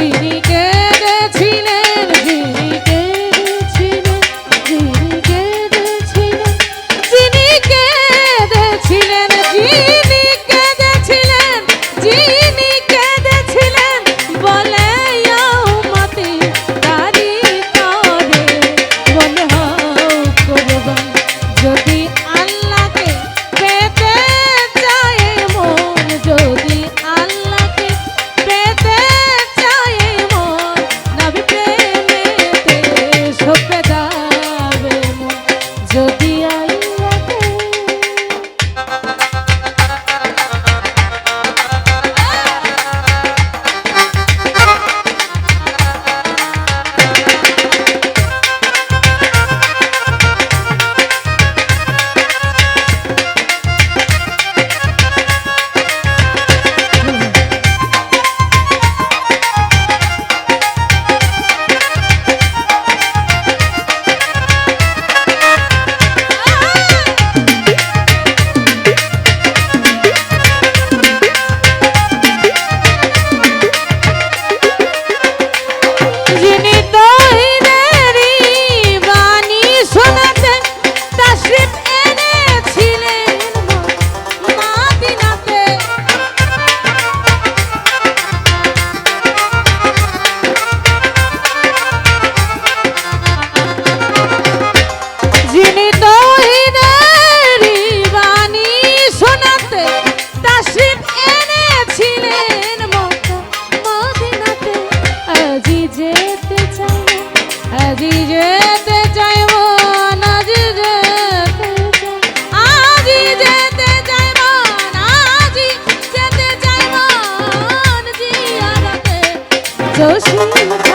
तेरी যেতে চাই আজ যেতে চাইব আজ যেতে আজ যেতে চাইব আজ যেতে চাইব চৌষি